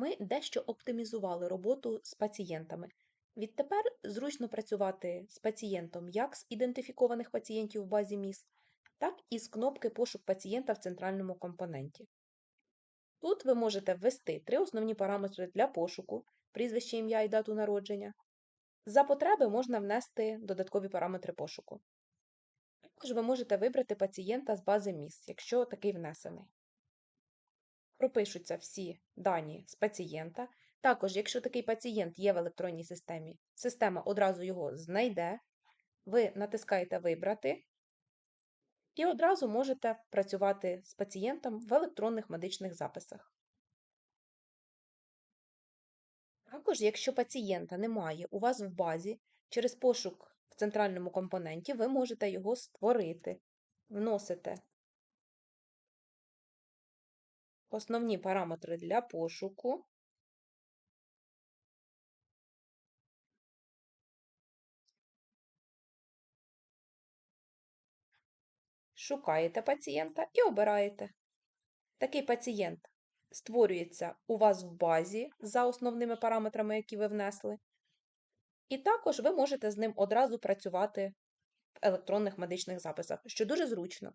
Ми дещо оптимізували роботу з пацієнтами. Відтепер зручно працювати з пацієнтом як з ідентифікованих пацієнтів в базі МІС, так і з кнопки Пошук пацієнта в центральному компоненті. Тут ви можете ввести три основні параметри для пошуку: прізвище, ім'я і дату народження. За потреби можна внести додаткові параметри пошуку. Також ви можете вибрати пацієнта з бази МІС, якщо такий внесений. Пропишуться всі дані з пацієнта. Також, якщо такий пацієнт є в електронній системі, система одразу його знайде, ви натискаєте Вибрати і одразу можете працювати з пацієнтом в електронних медичних записах. Також, якщо пацієнта немає у вас в базі, через пошук в центральному компоненті ви можете його створити, вносите основні параметри для пошуку. Шукаєте пацієнта і обираєте. Такий пацієнт створюється у вас в базі за основними параметрами, які ви внесли. І також ви можете з ним одразу працювати в електронних медичних записах, що дуже зручно.